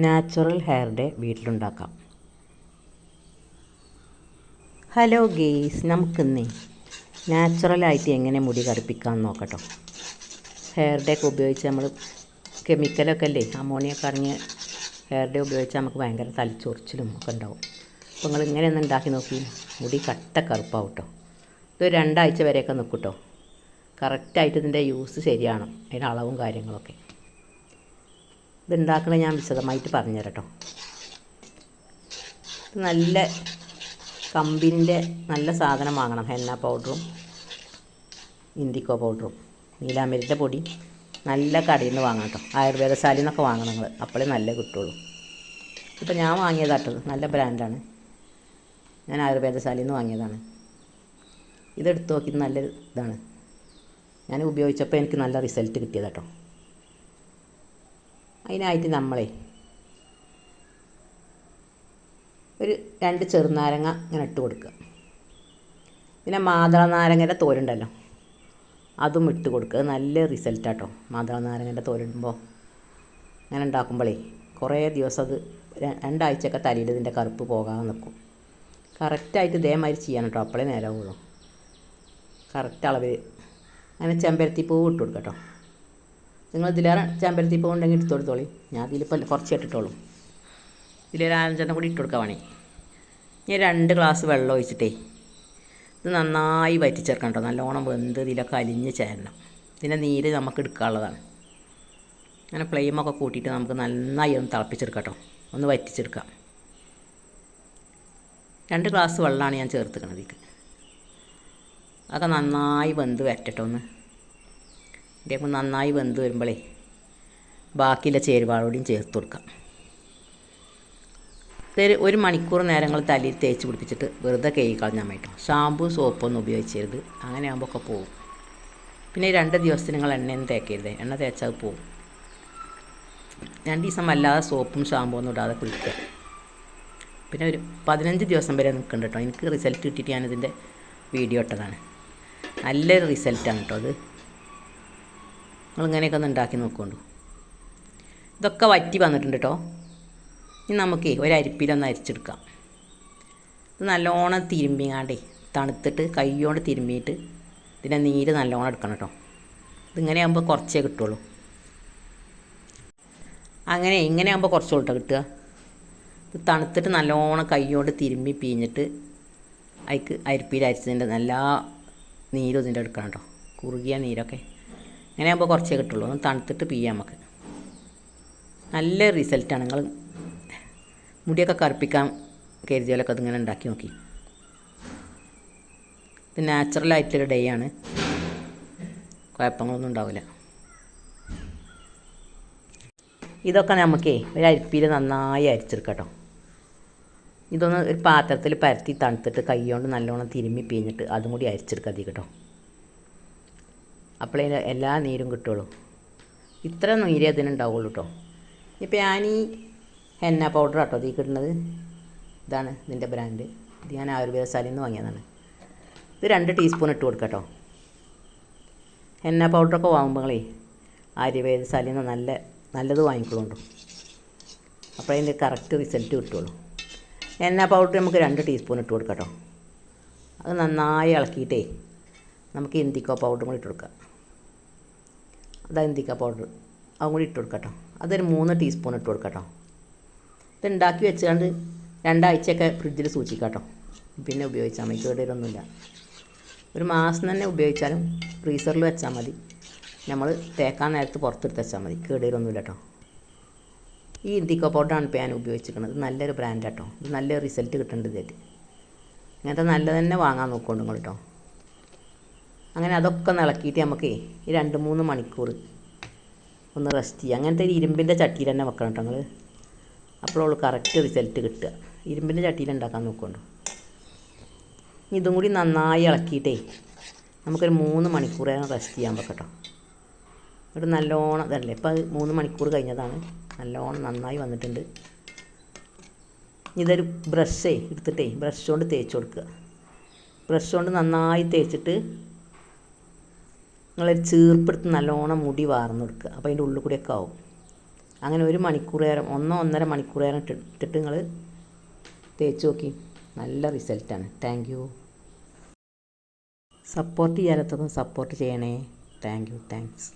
Natural hair dye വീട്ടിലുണ്ടാക്കാം. Hello guys നമുക്കിന്നേ നാച്ചുറലായിട്ട് എങ്ങനെ മുടി കറുപ്പിക്കാമെന്ന് നോക്കട്ടോ. ഹെയർ ഡേ ഒക്കെ ഉപയോഗിച്ച് നമ്മൾ കെമിക്കലൊക്കെ അല്ലേ അമോണിയൊക്കെ കറങ്ങി ഹെയർ ഡേ ഉപയോഗിച്ച് നമുക്ക് ഭയങ്കര തലച്ചൊറിച്ചിലും ഒക്കെ ഉണ്ടാവും. അപ്പോൾ നിങ്ങൾ ഇങ്ങനെ ഒന്ന് ഉണ്ടാക്കി നോക്കി മുടി കട്ട കറുപ്പാവും കേട്ടോ. ഇത് രണ്ടാഴ്ച വരെയൊക്കെ നിൽക്കും കേട്ടോ. കറക്റ്റായിട്ട് ഇതിന്റെ യൂസ് ശരിയാണ് അതിന്റെ അളവും കാര്യങ്ങളൊക്കെ. ഇത് ഉണ്ടാക്കണത് ഞാൻ വിശദമായിട്ട് പറഞ്ഞുതരാം കേട്ടോ നല്ല കമ്പിന്റെ നല്ല സാധനം വാങ്ങണം. ഹെന്ന പൗഡറും ഇൻഡിക്കോ പൗഡറും. നീലാമരിന്റെ പൊടി നല്ല കടയിൽ നിന്ന് വാങ്ങണം കേട്ടോ. ആയുർവേദശാലയിൽ നിന്നൊക്കെ വാങ്ങണം നിങ്ങൾ അപ്പോഴേ നല്ല കിട്ടുള്ളൂ. ഇപ്പം ഞാൻ വാങ്ങിയതാട്ടത് നല്ല ബ്രാൻഡാണ്. ഞാൻ ആയുർവേദശാലയിൽ നിന്ന് വാങ്ങിയതാണ്. ഇതെടുത്ത് നോക്കി നല്ല ഇതാണ്. ഞാൻ ഉപയോഗിച്ചപ്പോൾ എനിക്ക് നല്ല റിസൾട്ട് കിട്ടിയതാട്ടോ അതിനായിട്ട് നമ്മളെ ഒരു രണ്ട് ചെറുനാരങ്ങ ഇങ്ങനെ ഇട്ട് കൊടുക്കുക. പിന്നെ മാതള നാരങ്ങയുടെ തോലുണ്ടല്ലോ അതും ഇട്ട് കൊടുക്കുക. നല്ല റിസൾട്ടാട്ടോ മാതള നാരങ്ങയുടെ തോലിടുമ്പോൾ അങ്ങനെ ഉണ്ടാക്കുമ്പോഴേ കുറേ ദിവസം അത് രണ്ടാഴ്ചയൊക്കെ തലയിൽ ഇതിന്റെ കറുപ്പ് പോകാതെ നിൽക്കും കറക്റ്റായിട്ട് ഇതേമാതിരി ചെയ്യണം കേട്ടോ അപ്പോഴേ നേരമുള്ളൂ കറക്റ്റ് അളവിൽ അങ്ങനെ ചെമ്പരത്തി പൂവ് ഇട്ട് കൊടുക്കട്ടോ കേട്ടോ നിങ്ങൾ ഇതിലേറെ ചെമ്പരത്തി പൂവ് ഉണ്ടെങ്കിൽ ഇട്ടു കൊടുത്തോളി. ഞാൻ ഇതിലിപ്പോൾ കുറച്ച് ഇട്ടിട്ടുള്ളൂ. ഇതിലൊരു അഞ്ചെണ്ണം കൂടി ഇട്ട് കൊടുക്കാൻ വേണേ ഞാൻ രണ്ട് ഗ്ലാസ് വെള്ളം ഒഴിച്ചിട്ടേ ഇത് നന്നായി വറ്റിച്ചേർക്കണം കേട്ടോ. നല്ലോണം വെന്ത് ഇതിലൊക്കെ അലിഞ്ഞ് ചേരണം. ഇതിന്റെ നീര് നമുക്ക് എടുക്കാനുള്ളതാണ്. അങ്ങനെ ഫ്ലെയിമൊക്കെ കൂട്ടിയിട്ട് നമുക്ക് നന്നായി ഒന്ന് തിളപ്പിച്ചെടുക്കാം കേട്ടോ. ഒന്ന് വറ്റിച്ചെടുക്കാം. രണ്ട് ഗ്ലാസ് വെള്ളമാണ് ഞാൻ ചേർത്തിക്കണത് ഇതിൽ അതൊക്കെ നന്നായി വെന്ത് വരട്ടെ ഒന്ന്. ഇതേപ്പോൾ നന്നായി വെന്ത് വരുമ്പോഴേ ബാക്കിയുള്ള ചേരുവാളോടെയും ചേർത്ത് കൊടുക്കാം. ഇതൊരു ഒരു മണിക്കൂർ നേരങ്ങൾ തലയിൽ തേച്ച് പിടിപ്പിച്ചിട്ട് വെറുതെ കഴുകി കളഞ്ഞാൽ മതി കേട്ടോ ഷാമ്പു സോപ്പൊന്നും ഉപയോഗിച്ചരുത് അങ്ങനെ ആകുമ്പോൾ ഒക്കെ പോവും. പിന്നെ രണ്ട് ദിവസത്തിന് നിങ്ങൾ എണ്ണയൊന്നും തേക്കരുത്. എണ്ണ തേച്ചാൽ പോവും. രണ്ട് ദിവസം വല്ലാതെ സോപ്പും ഷാമ്പു ഒന്നും ഇടാതെ കുളിക്കുക. പിന്നെ ഒരു പതിനഞ്ച് ദിവസം വരെ നിൽക്കുന്നുണ്ട് കേട്ടോ എനിക്ക് റിസൾട്ട് കിട്ടിയിട്ട് ഞാനിതിന്റെ വീഡിയോ ഇട്ടതാണ്. നല്ലൊരു റിസൾട്ടാണ് കേട്ടോ അത്. നിങ്ങൾ ഇങ്ങനെയൊക്കെ ഒന്ന് ഉണ്ടാക്കി നോക്കുകൊണ്ടു. ഇതൊക്കെ വറ്റി വന്നിട്ടുണ്ട് കേട്ടോ ഇനി നമുക്ക് ഒരരിപ്പിലൊന്ന് അരിച്ചെടുക്കാം. ഇത് നല്ലോണം തിരുമ്പിങ്ങാണ്ടേ തണുത്തിട്ട് കൈകൊണ്ട് തിരുമ്പിയിട്ട് ഇതിന്റെ നീര് നല്ലോണം എടുക്കണം കേട്ടോ ഇതിങ്ങനെ ആകുമ്പോൾ കുറച്ചേ കിട്ടുള്ളൂ. അങ്ങനെ ഇങ്ങനെ ആകുമ്പോൾ കുറച്ച് കേട്ടോ കിട്ടുക. ഇത് തണുത്തിട്ട് നല്ലോണം കൈകൊണ്ട് തിരുമ്പി പിഴിഞ്ഞിട്ട് അതിക്ക് അരിപ്പിയിൽ അരിച്ചതിന്റെ നല്ല നീരും ഇതിന്റെ എടുക്കണം കേട്ടോ കുറുകിയ നീരൊക്കെ. അങ്ങനെ ആകുമ്പോൾ കുറച്ചേ കിട്ടുള്ളൂ. ഒന്ന് തണുത്തിട്ട് പിയ്യാം നമുക്ക്. നല്ല റിസൾട്ടാണ് നിങ്ങൾ മുടിയൊക്കെ കറുപ്പിക്കാൻ കരുതിയാലൊക്കെ അതിങ്ങനെ ഉണ്ടാക്കി നോക്കി. ഇത് നാച്ചുറലായിട്ടുള്ളൊരു ഡേ ആണ്. കുഴപ്പങ്ങളൊന്നും ഉണ്ടാവില്ല. ഇതൊക്കെ നമുക്കേ ഒരു അരിപ്പിയിൽ നന്നായി അരിച്ചെടുക്കാം കേട്ടോ ഇതൊന്ന് ഒരു പാത്രത്തിൽ പരത്തി തണുത്തിട്ട് കൈ കൊണ്ട് നല്ലോണം തിരുമ്മി പിഴിഞ്ഞിട്ട് അതും കൂടി അരിച്ചെടുക്കാം അതി കേട്ടോ അപ്പോഴേ എല്ലാ നീരും കിട്ടുള്ളൂ. ഇത്ര നീരേ അതിനുണ്ടാവുള്ളൂ കേട്ടോ ഇപ്പം ഞാൻ ഈ ഹെന്ന പൗഡർ കേട്ടോ തീ കിട്ടുന്നത്. ഇതാണ് ഇതിന്റെ ബ്രാൻഡ് ഇത് ഞാൻ ആയുർവേദ സാലിൽ നിന്ന് വാങ്ങിയതാണ്. ഇത് രണ്ട് ടീസ്പൂൺ ഇട്ട് കൊടുക്കാം കേട്ടോ ഹെന്ന പൗഡറൊക്കെ വാങ്ങുമ്പോഴേ ആയുർവേദശാലയിൽ നിന്ന് നല്ല നല്ലത് വാങ്ങിക്കോളൂ അപ്പോൾ അതിന്റെ കറക്റ്റ് റിസൾട്ട് കിട്ടുള്ളൂ. എണ്ണ പൗഡർ നമുക്ക് രണ്ട് ടീസ്പൂൺ ഇട്ട് കൊടുക്കാം കേട്ടോ അത് നന്നായി ഇളക്കിയിട്ടേ നമുക്ക് ഇന്തിക്കോ പൗഡറും കൂടി ഇട്ട് കൊടുക്കാം അതാ ഇന്തിക്ക പൗഡർ അതും കൂടി ഇട്ട് കൊടുക്കാം അതൊരു മൂന്ന് ടീസ്പൂൺ ഇട്ട് കൊടുക്കാം ഇത് ഉണ്ടാക്കി വെച്ചുകൊണ്ട് രണ്ടാഴ്ചയൊക്കെ ഫ്രിഡ്ജിൽ സൂക്ഷിക്കാം കേട്ടോ പിന്നെ ഉപയോഗിച്ചാൽ മതി. കേടുവരൊന്നുമില്ല ഒരു മാസം തന്നെ ഉപയോഗിച്ചാലും ഫ്രീസറിൽ വെച്ചാൽ മതി. നമ്മൾ തേക്കാൻ നേരത്ത് പുറത്തെടുത്ത് വെച്ചാൽ മതി. കേടുവരൊന്നുമില്ല കേട്ടോ ഈ ഇന്തിക്കോ പൗഡറാണ് ഇപ്പോൾ ഞാൻ ഉപയോഗിച്ചിരിക്കുന്നത്. നല്ലൊരു ബ്രാൻഡ് കേട്ടോ ഇത് നല്ല റിസൾട്ട് കിട്ടുന്നുണ്ട് ഇതായിട്ട് ഇങ്ങനത്തെ നല്ല തന്നെ വാങ്ങാൻ നോക്കുന്നുണ്ട് കേട്ടോ അങ്ങനെ അതൊക്കെ നിളക്കിയിട്ട് നമുക്ക് ഈ രണ്ട് മൂന്ന് മണിക്കൂർ ഒന്ന് റെസ്റ്റ് ചെയ്യുക അങ്ങനത്തെ ഒരു ഇരുമ്പിന്റെ ചട്ടിയിൽ തന്നെ വെക്കണം കേട്ടോ നിങ്ങൾ അപ്പോഴുള്ളൂ കറക്റ്റ് റിസൾട്ട് കിട്ടുക. ഇരുമ്പിന്റെ ചട്ടിയിൽ ഉണ്ടാക്കാൻ നോക്കുന്നുണ്ട് ഇതും കൂടി നന്നായി ഇളക്കിയിട്ടേ നമുക്കൊരു മൂന്ന് മണിക്കൂർ റെസ്റ്റ് ചെയ്യാൻ വെക്കട്ടോ ഒരു നല്ലോണം ഇതല്ലേ ഇപ്പം അത് മൂന്ന് മണിക്കൂർ കഴിഞ്ഞതാണ്. നല്ലോണം നന്നായി വന്നിട്ടുണ്ട്. ഇതൊരു ബ്രഷേ എടുത്തിട്ടേ ബ്രഷ് കൊണ്ട് തേച്ച് കൊടുക്കുക. ബ്രഷ് കൊണ്ട് നന്നായി തേച്ചിട്ട് നിങ്ങളൊരു ചീർപ്പെടുത്ത് നല്ലോണം മുടി വാർന്നു കൊടുക്കുക അപ്പോൾ അതിന്റെ ഉള്ളിൽ കൂടിയൊക്കെ ആവും. അങ്ങനെ ഒരു മണിക്കൂർ നേരം ഒന്നോ ഒന്നര മണിക്കൂർ നേരം ഇട്ടിട്ട് നിങ്ങൾ തേച്ച് നോക്കി. നല്ല റിസൾട്ടാണ് താങ്ക് യു സപ്പോർട്ട് ചെയ്യാനത്തൊന്നും സപ്പോർട്ട് ചെയ്യണേ. Thank you thanks